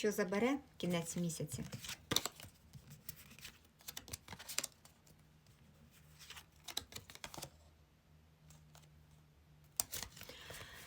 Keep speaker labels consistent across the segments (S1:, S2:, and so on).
S1: що забере кінець місяця?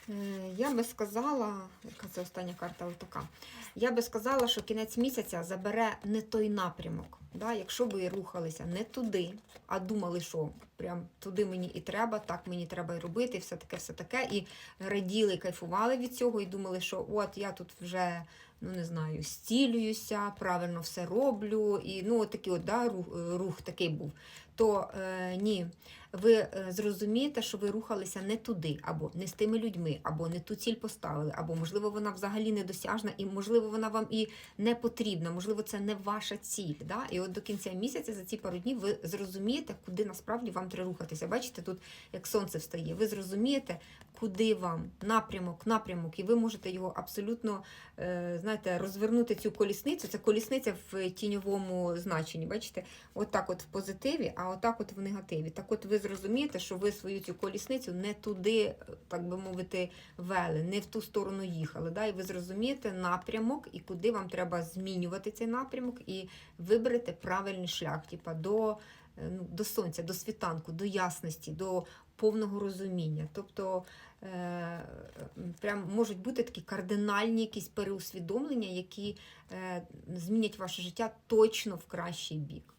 S1: Е, Я би сказала, яка це остання карта така. Я би сказала, що кінець місяця забере не той напрямок. Да? Якщо ви рухалися не туди, а думали, що прям туди мені і треба, так мені треба і робити, і все таке, все таке. І раділи, кайфували від цього, і думали, що от я тут вже ну не знаю, стілююся, правильно все роблю. І ну, от такий от, да, рух, рух такий був. То е, ні, ви е, зрозумієте, що ви рухалися не туди, або не з тими людьми, або не ту ціль поставили, або можливо вона взагалі недосяжна, і можливо вона вам і не потрібна, можливо, це не ваша ціль. Да? І от до кінця місяця за ці пару днів ви зрозумієте, куди насправді вам треба рухатися. Бачите, тут як сонце встає, ви зрозумієте, куди вам напрямок, напрямок, і ви можете його абсолютно е, знаєте, розвернути цю колісницю. Це колісниця в тіньовому значенні. Бачите, отак от в позитиві, а отак от в негативі. Так от ви зрозумієте, що ви свою цю колісницю не туди, так би мовити, вели, не в ту сторону їхали. Да? І ви зрозумієте напрямок і куди вам треба змінювати цей напрямок, і виберете правильний шлях, типа до, е, ну, до сонця, до світанку, до ясності, до повного розуміння. Тобто е, прям можуть бути такі кардинальні якісь переусвідомлення, які е, змінять ваше життя точно в кращий бік.